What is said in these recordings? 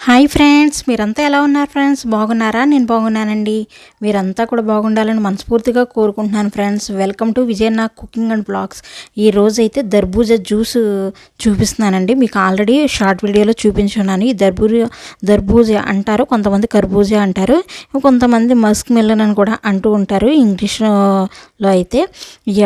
Hi friends మీరంతా ఎలా ఉన్నారు ఫ్రెండ్స్? బాగున్నారా? నేను బాగున్నానండి. మీరంతా కూడా బాగుండాలని మనస్ఫూర్తిగా కోరుకుంటున్నాను friends. Welcome to Vijayanna cooking and blogs. ఈ రోజైతే దర్బూజా జ్యూస్ చూపిస్తున్నానండి. మీకు ఆల్రెడీ షార్ట్ వీడియోలో చూపించున్నాను. ఈ దర్బూజ దర్బూజా అంటారు కొంతమంది కర్బూజా అంటారు కొంతమంది మస్క్ మిల్లన్ అని కూడా అంటూ ఉంటారు. ఇంగ్లీష్లో అయితే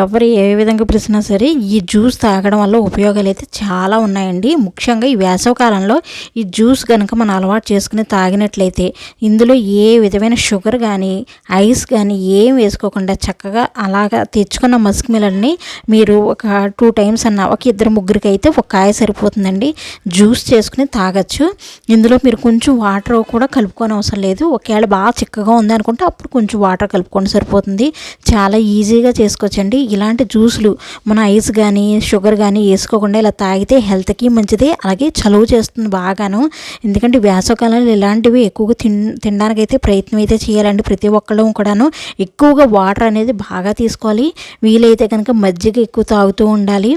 ఎవరు ఏ విధంగా పిలిచినా సరే ఈ జ్యూస్ తాగడం వల్ల ఉపయోగాలు అయితే చాలా ఉన్నాయండి. ముఖ్యంగా ఈ వేసవకాలంలో ఈ జ్యూస్ కనుక మనం అలవాటు చేసుకుని తాగినట్లయితే ఇందులో ఏ విధమైన షుగర్ కానీ ఐస్ కానీ ఏం వేసుకోకుండా చక్కగా అలాగా తెచ్చుకున్న మస్క్ మిలన్ని మీరు ఒక టూ టైమ్స్ అన్న ఒక ఇద్దరు ముగ్గురికి అయితే ఒక కాయ సరిపోతుందండి. జ్యూస్ చేసుకుని తాగొచ్చు. ఇందులో మీరు కొంచెం వాటర్ కూడా కలుపుకొని అవసరం లేదు. ఒకవేళ బాగా చిక్కగా ఉంది అనుకుంటే అప్పుడు కొంచెం వాటర్ కలుపుకొని సరిపోతుంది. చాలా ఈజీగా చేసుకోవచ్చండి. ఇలాంటి జ్యూస్లు మన ఐస్ కానీ షుగర్ కానీ వేసుకోకుండా ఇలా తాగితే హెల్త్కి మంచిది. అలాగే చలువ చేస్తుంది బాగాను. ఎందుకంటే ఎందుకంటే వేసవకాలంలో ఇలాంటివి ఎక్కువగా తిన్ తినడానికైతే ప్రయత్నం అయితే చేయాలండి ప్రతి ఒక్కళ్ళు కూడాను. ఎక్కువగా వాటర్ అనేది బాగా తీసుకోవాలి. వీలైతే కనుక మజ్జిగ ఎక్కువ తాగుతూ ఉండాలి.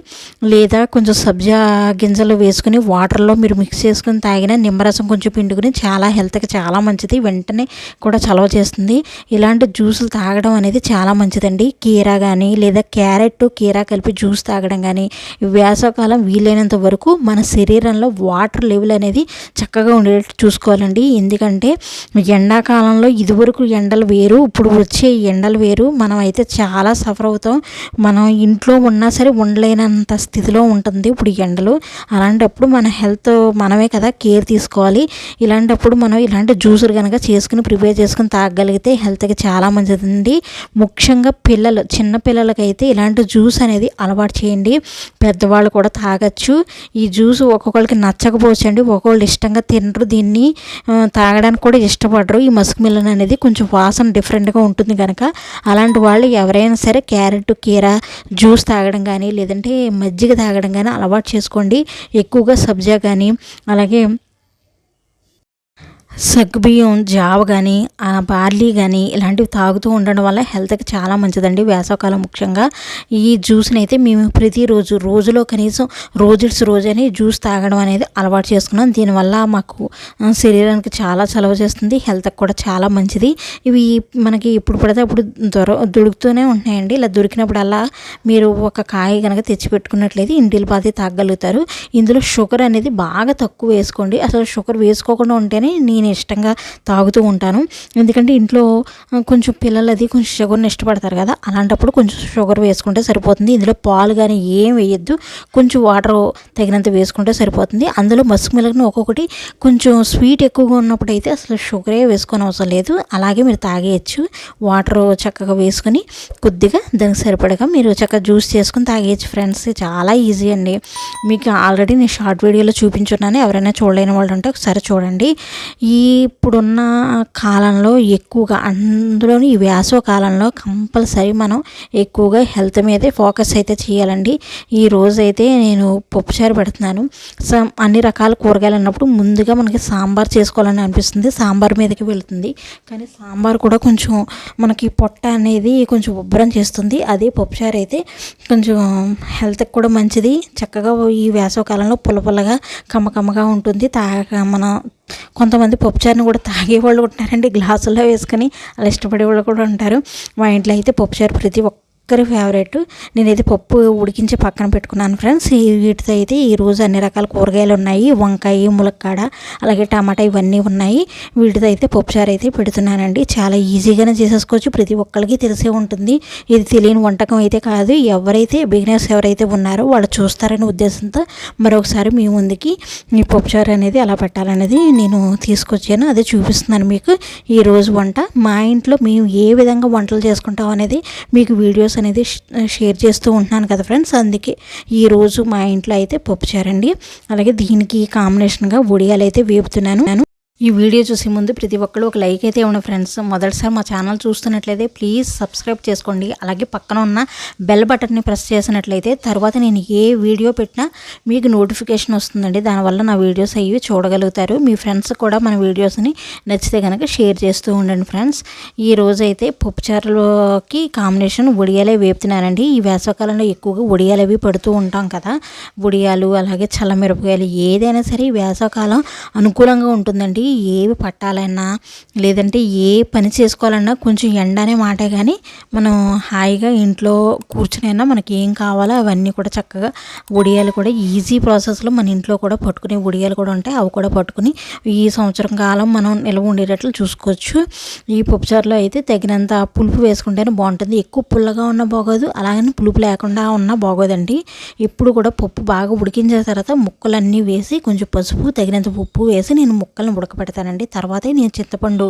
లేదా కొంచెం సబ్జా గింజలు వేసుకుని వాటర్లో మీరు మిక్స్ చేసుకుని తాగిన నిమ్మరసం కొంచెం పిండుకుని చాలా హెల్త్కి చాలా మంచిది. వెంటనే కూడా చలవ చేస్తుంది. ఇలాంటి జ్యూసులు తాగడం అనేది చాలా మంచిదండి. కీరా కానీ లేదా క్యారెట్ కీరా కలిపి జ్యూస్ తాగడం కానీ వేసవకాలం వీలైనంత వరకు మన శరీరంలో వాటర్ లెవెల్ అనేది చక్కగా ఉండేటట్టు చూసుకోవాలండి. ఎందుకంటే ఎండాకాలంలో ఇదివరకు ఎండలు వేరు ఇప్పుడు వచ్చే ఎండలు వేరు. మనం అయితే చాలా సఫర్ అవుతాం. మనం ఇంట్లో ఉన్నా సరే ఉండలేనంత స్థితిలో ఉంటుంది ఇప్పుడు ఎండలు. అలాంటప్పుడు మన హెల్త్ మనమే కదా కేర్ తీసుకోవాలి. ఇలాంటప్పుడు మనం ఇలాంటి జ్యూసులు కనుక చేసుకుని ప్రిపేర్ చేసుకుని తాగగలిగితే హెల్త్కి చాలా మంచిదండి. ముఖ్యంగా పిల్లలు చిన్న పిల్లలకైతే ఇలాంటి జ్యూస్ అనేది అలవాటు చేయండి. పెద్దవాళ్ళు కూడా తాగచ్చు. ఈ జ్యూస్ ఒక్కొక్కరికి నచ్చకపోవచ్చండి. ఒక్కొక్కళ్ళు ఇష్టంగా తిన తినరు దీన్ని తాగడానికి కూడా ఇష్టపడరు. ఈ మస్క్ మిలన్ అనేది కొంచెం వాసన డిఫరెంట్గా ఉంటుంది కనుక అలాంటి వాళ్ళు ఎవరైనా సరే క్యారెట్ కీర జ్యూస్ తాగడం కానీ లేదంటే మజ్జిగ తాగడం కానీ అలవాటు చేసుకోండి. ఎక్కువగా సబ్జా కానీ అలాగే సగ్గుబియ్యం జావ కానీ బార్లీ కానీ ఇలాంటివి తాగుతూ ఉండడం వల్ల హెల్త్కి చాలా మంచిదండి. వేసవకాలం ముఖ్యంగా ఈ జ్యూస్ని అయితే మేము ప్రతిరోజు రోజులో కనీసం రోజుస్ రోజని జ్యూస్ తాగడం అనేది అలవాటు చేసుకున్నాం. దీనివల్ల మాకు శరీరానికి చాలా చలవ చేస్తుంది. హెల్త్కి కూడా చాలా మంచిది. ఇవి మనకి ఇప్పుడు పడితే అప్పుడు దొర దొరుకుతూనే ఉంటున్నాయండి. ఇలా దొరికినప్పుడల్లా మీరు ఒక కాయ కనుక తెచ్చిపెట్టుకున్నట్లయితే ఇంటిల్ పాతి తాగలుగుతారు. ఇందులో షుగర్ అనేది బాగా తక్కువ వేసుకోండి. అసలు షుగర్ వేసుకోకుండా ఉంటేనే నేను నేను ఇష్టంగా తాగుతూ ఉంటాను. ఎందుకంటే ఇంట్లో కొంచెం పిల్లలు అది కొంచెం షుగర్ని ఇష్టపడతారు కదా అలాంటప్పుడు కొంచెం షుగర్ వేసుకుంటే సరిపోతుంది. ఇందులో పాలు కానీ ఏం వేయద్దు. కొంచెం వాటర్ తగినంత వేసుకుంటే సరిపోతుంది. అందులో మస్క్ మిల్క్ని ఒక్కొక్కటి కొంచెం స్వీట్ ఎక్కువగా ఉన్నప్పుడు అయితే అసలు షుగరే వేసుకొని అవసరం లేదు. అలాగే మీరు తాగేయచ్చు. వాటర్ చక్కగా వేసుకొని కొద్దిగా దానికి సరిపడగా మీరు చక్కగా జ్యూస్ చేసుకుని తాగేయచ్చు ఫ్రెండ్స్ చాలా ఈజీ అండి. మీకు ఆల్రెడీ నేను షార్ట్ వీడియోలో చూపించున్నాను. ఎవరైనా చూడలేని వాళ్ళు ఉంటే ఒకసారి చూడండి. ఈ ఇప్పుడున్న కాలంలో ఎక్కువగా అందులోని ఈ వేసవ కాలంలో కంపల్సరీ మనం ఎక్కువగా హెల్త్ మీదే ఫోకస్ అయితే చేయాలండి. ఈ రోజైతే నేను పప్పుచారు పెడుతున్నాను. అన్ని రకాల కూరగాయలు అన్నప్పుడు ముందుగా మనకి సాంబార్ చేసుకోవాలని అనిపిస్తుంది. సాంబార్ మీదకి వెళుతుంది. కానీ సాంబార్ కూడా కొంచెం మనకి పొట్ట అనేది కొంచెం ఉబ్బరం చేస్తుంది. అదే పప్పుచారు అయితే కొంచెం హెల్త్కి కూడా మంచిది. చక్కగా ఈ వేసవ కాలంలో పుల్ల పుల్లగా కమ్మకమ్మగా ఉంటుంది. తాగ మనం కొంతమంది పప్పుచారుని కూడా తాగేవాళ్ళు ఉంటారండి గ్లాసుల్లో వేసుకొని అలా ఇష్టపడే వాళ్ళు కూడా ఉంటారు. మా ఇంట్లో అయితే పప్పుచారు ప్రతి ఒక్క ఒక్కరి ఫేవరెట్ నేనైతే పప్పు ఉడికించి పక్కన పెట్టుకున్నాను ఫ్రెండ్స్ వీటితో అయితే ఈరోజు అన్ని రకాల కూరగాయలు ఉన్నాయి. వంకాయ ములక్కాడ అలాగే టమాటా ఇవన్నీ ఉన్నాయి. వీటితో అయితే పప్పుచారు అయితే పెడుతున్నానండి. చాలా ఈజీగానే చేసేసుకోవచ్చు. ప్రతి ఒక్కరికి తెలిసే ఉంటుంది. ఇది తెలియని వంటకం అయితే కాదు. ఎవరైతే బిగినర్స్ ఎవరైతే ఉన్నారో వాళ్ళు చూస్తారనే ఉద్దేశంతో మరొకసారి మీ ముందుకి ఈ పప్పుచారు అనేది ఎలా పెట్టాలనేది నేను తీసుకొచ్చాను. అదే చూపిస్తున్నాను మీకు. ఈరోజు వంట మా ఇంట్లో మేము ఏ విధంగా వంటలు చేసుకుంటాం అనేది మీకు వీడియోస్ అనేది షేర్ చేస్తూ ఉంటున్నాను కదా ఫ్రెండ్స్. అందుకే ఈరోజు మా ఇంట్లో అయితే పప్పుచారండి అలాగే దీనికి కాంబినేషన్గా ఉడియాలు అయితే వేపుతున్నాను. ఈ వీడియో చూసే ముందు ప్రతి ఒక్కరు ఒక లైక్ అయితే ఇవ్వండి ఫ్రెండ్స్ మొదటిసారి మా ఛానల్ చూస్తున్నట్లయితే ప్లీజ్ సబ్స్క్రైబ్ చేసుకోండి. అలాగే పక్కన ఉన్న బెల్ బటన్ని ప్రెస్ చేసినట్లయితే తర్వాత నేను ఏ వీడియో పెట్టినా మీకు నోటిఫికేషన్ వస్తుందండి. దానివల్ల నా వీడియోస్ అవి చూడగలుగుతారు. మీ ఫ్రెండ్స్ కూడా మన వీడియోస్ని నచ్చితే కనుక షేర్ చేస్తూ ఉండండి ఫ్రెండ్స్ ఈ రోజైతే అయితే పప్పుచారులోకి కాంబినేషన్ ఉడియాలే వేపుతున్నానండి. ఈ వేసవకాలంలో ఎక్కువగా ఉడియాలు అవి పడుతూ ఉంటాం కదా. ఉడియాలు అలాగే చల్లమిరపకాయలు ఏదైనా సరే ఈ వేసవకాలం అనుకూలంగా ఉంటుందండి. ఏవి పట్టాలన్నా లేదంటే ఏ పని చేసుకోవాలన్నా కొంచెం ఎండనే మాటే కానీ మనం హాయిగా ఇంట్లో కూర్చునైనా మనకి ఏం కావాలో అవన్నీ కూడా చక్కగా ఉడియాలు కూడా ఈజీ ప్రాసెస్లో మన ఇంట్లో కూడా పట్టుకునే ఉడియాలు కూడా ఉంటాయి. అవి కూడా పట్టుకుని ఈ సంవత్సరం కాలం మనం నిల్వ ఉండేటట్లు చూసుకోవచ్చు. ఈ పప్పుచారులో అయితే తగినంత పులుపు వేసుకుంటేనే బాగుంటుంది. ఎక్కువ పుల్లగా ఉన్న బాగోదు అలాగని పులుపు లేకుండా ఉన్నా బాగోదండి. ఎప్పుడు కూడా పప్పు బాగా ఉడికించిన తర్వాత ముక్కలన్నీ వేసి కొంచెం పసుపు తగినంత ఉప్పు వేసి నేను ముక్కలను ఉడక పెడతానండి. తర్వాతే నేను చింతపండు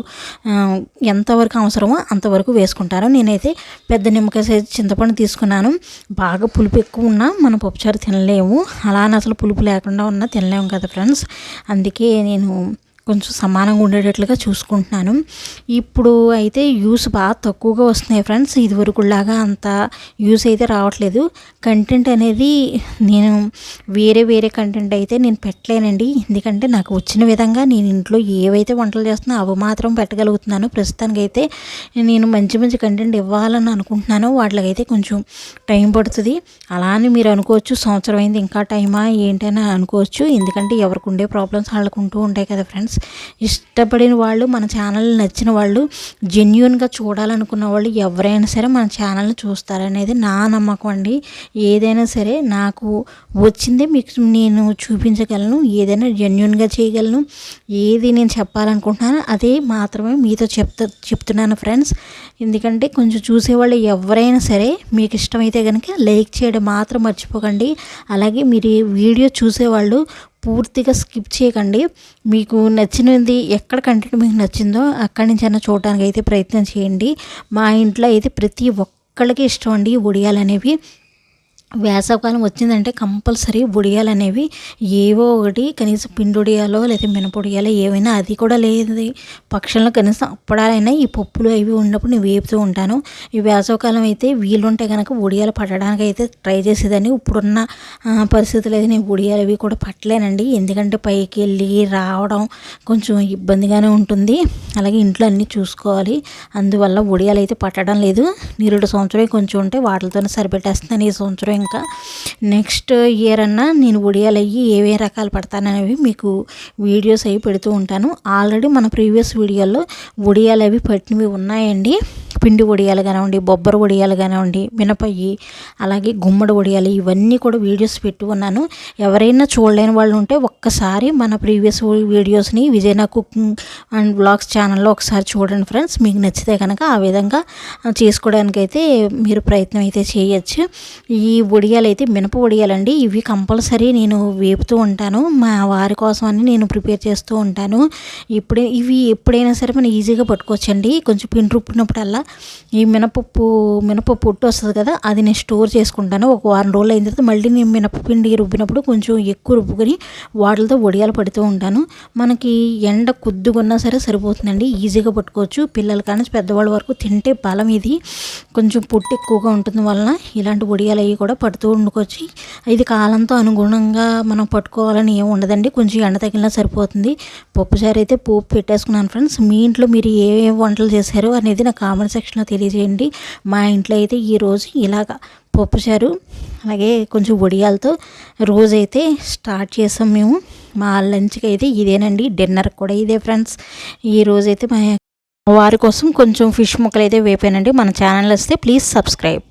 ఎంతవరకు అవసరమో అంతవరకు వేసుకుంటాను. నేనైతే పెద్ద నిమ్మకాయ సైజు చింతపండు తీసుకున్నాను. బాగా పులుపు ఎక్కువ ఉన్నా మనం పప్పుచారు తినలేము. అలానే అసలు పులుపు లేకుండా ఉన్నా తినలేము కదా ఫ్రెండ్స్. అందుకే నేను కొంచెం సమానంగా ఉండేటట్లుగా చూసుకుంటున్నాను. ఇప్పుడు అయితే యూస్ బాగా తక్కువగా వస్తున్నాయి ఫ్రెండ్స్. ఇదివరకులాగా అంత యూస్ అయితే రావట్లేదు. కంటెంట్ అనేది నేను వేరే వేరే కంటెంట్ అయితే నేను పెట్టలేనండి. ఎందుకంటే నాకు వచ్చిన విధంగా నేను ఇంట్లో ఏవైతే వంటలు చేస్తున్నా అవి మాత్రం పెట్టగలుగుతున్నాను. ప్రస్తుతానికి అయితే నేను మంచి మంచి కంటెంట్ ఇవ్వాలని అనుకుంటున్నాను. వాటికైతే కొంచెం టైం పడుతుంది. అలా అని మీరు అనుకోవచ్చు సంవత్సరం అయింది ఇంకా టైమా ఏంటని అనుకోవచ్చు. ఎందుకంటే ఎవరికి ఉండే ప్రాబ్లమ్స్ వాళ్ళకు ఉంటూ ఉంటాయి కదా ఫ్రెండ్స్. ఇష్టపడిన వాళ్ళు మన ఛానల్ నచ్చిన వాళ్ళు జెన్యున్గా చూడాలనుకున్న వాళ్ళు ఎవరైనా సరే మన ఛానల్ని చూస్తారనేది నా నమ్మకం అండి. ఏదైనా సరే నాకు వచ్చిందే మీకు నేను చూపించగలను ఏదైనా జెన్యున్గా చేయగలను ఏది నేను చెప్పాలనుకుంటున్నాను అదే మాత్రమే మీతో చెప్తా చెప్తున్నాను ఫ్రెండ్స్. ఎందుకంటే కొంచెం చూసేవాళ్ళు ఎవరైనా సరే మీకు ఇష్టమైతే కనుక లైక్ చేయడం మాత్రం మర్చిపోకండి. అలాగే మీరు వీడియో చూసేవాళ్ళు పూర్తిగా స్కిప్ చేయకండి. మీకు నచ్చినది ఎక్కడ కంటెంట్ మీకు నచ్చిందో అక్కడి నుంచి అయినా చూడడానికి అయితే ప్రయత్నం చేయండి. మా ఇంట్లో అయితే ప్రతి ఒక్కళ్ళకి ఇష్టం అండి ఒడియాలు అనేవి. వేసవకాలం వచ్చిందంటే కంపల్సరీ బుడియాలు అనేవి ఏవో ఒకటి కనీసం పిండుడియాలో లేదా మినపొడియాలో ఏవైనా అది కూడా లేదు పక్షులను కనీసం అప్పడాలైనా ఈ పప్పులు అవి ఉన్నప్పుడు నేను వేపుతూ ఉంటాను. ఈ వేసవకాలం అయితే వీలుంటే కనుక ఉడియాలు పట్టడానికి అయితే ట్రై చేసేదాన్ని. ఇప్పుడున్న పరిస్థితులు అయితే నేను ఉడియాలు అవి కూడా పట్టలేనండి. ఎందుకంటే పైకి వెళ్ళి రావడం కొంచెం ఇబ్బందిగానే ఉంటుంది. అలాగే ఇంట్లో అన్నీ చూసుకోవాలి. అందువల్ల ఉడియాలు అయితే పట్టడం లేదు. నిరుడు సంవత్సరం కొంచెం ఉంటే వాటితోనే సరిపెట్టేస్తున్నాను ఈ సంవత్సరం ఇంకా నెక్స్ట్ ఇయర్ అన్నా నేను ఉడియాలు అయ్యి ఏవే రకాలు పడతాననేవి మీకు వీడియోస్ అవి పెడుతూ ఉంటాను. ఆల్రెడీ మన ప్రీవియస్ వీడియోలో ఉడియాలు అవి పట్టినవి ఉన్నాయండి. పిండి వడియాలు కానివ్వండి బొబ్బర వడియాలు కానివ్వండి మినపయ్యి అలాగే గుమ్మడి వడియాలు ఇవన్నీ కూడా వీడియోస్ పెట్టి ఉన్నాను. ఎవరైనా చూడలేని వాళ్ళు ఉంటే ఒక్కసారి మన ప్రీవియస్ వీడియోస్ని విజయనా కుకింగ్ అండ్ బ్లాగ్స్ ఛానల్లో ఒకసారి చూడండి ఫ్రెండ్స్. మీకు నచ్చితే కనుక ఆ విధంగా చేసుకోవడానికి అయితే మీరు ప్రయత్నం అయితే చేయొచ్చు. ఈ వడియాలు అయితే మినప వడియాలండి. ఇవి కంపల్సరీ నేను వేపుతూ ఉంటాను. మా వారి కోసం అని నేను ప్రిపేర్ చేస్తూ ఉంటాను. ఇప్పుడే ఇవి ఎప్పుడైనా సరే మనం ఈజీగా పట్టుకోవచ్చండి. కొంచెం పిండి రుప్పినప్పుడల్లా ఈ మినపప్పు మినపప్పు పొట్టు వస్తుంది కదా అది నేను స్టోర్ చేసుకుంటాను. ఒక వారం రోజులు అయిన తర్వాత మళ్ళీ నేను మినపపిండి రుబ్బినప్పుడు కొంచెం ఎక్కువ రుబ్బుకొని వాటితో వడియాలు పడుతూ ఉంటాను. మనకి ఎండ కొద్దిగా సరే సరిపోతుందండి. ఈజీగా పట్టుకోవచ్చు. పిల్లలు కానీ పెద్దవాళ్ళ వరకు తింటే బలం ఇది. కొంచెం పొట్టు ఎక్కువగా ఉంటుంది వలన ఇలాంటి వడియాలు అవి కూడా పడుతూ ఉండుకోవచ్చు. ఇది కాలంతో అనుగుణంగా మనం పట్టుకోవాలని ఏమి ఉండదండి. కొంచెం ఎండ తగిలినా సరిపోతుంది. పప్పుచారు అయితే పోపు పెట్టేసుకున్నాను ఫ్రెండ్స్. మీ ఇంట్లో మీరు ఏ వంటలు చేశారో అనేది నా కామెంట్ సెక్షన్లో తెలియజేయండి. మా ఇంట్లో అయితే ఈరోజు ఇలాగ పప్పుచారు అలాగే కొంచెం వడియాలతో రోజైతే స్టార్ట్ చేసాం మేము. మా లంచ్కి అయితే ఇదేనండి. డిన్నర్ కూడా ఇదే ఫ్రెండ్స్. ఈ రోజైతే మా వారి కోసం కొంచెం ఫిష్ ముక్కలు అయితే వేపానండి. మన ఛానల్ వస్తే ప్లీజ్ సబ్స్క్రైబ్.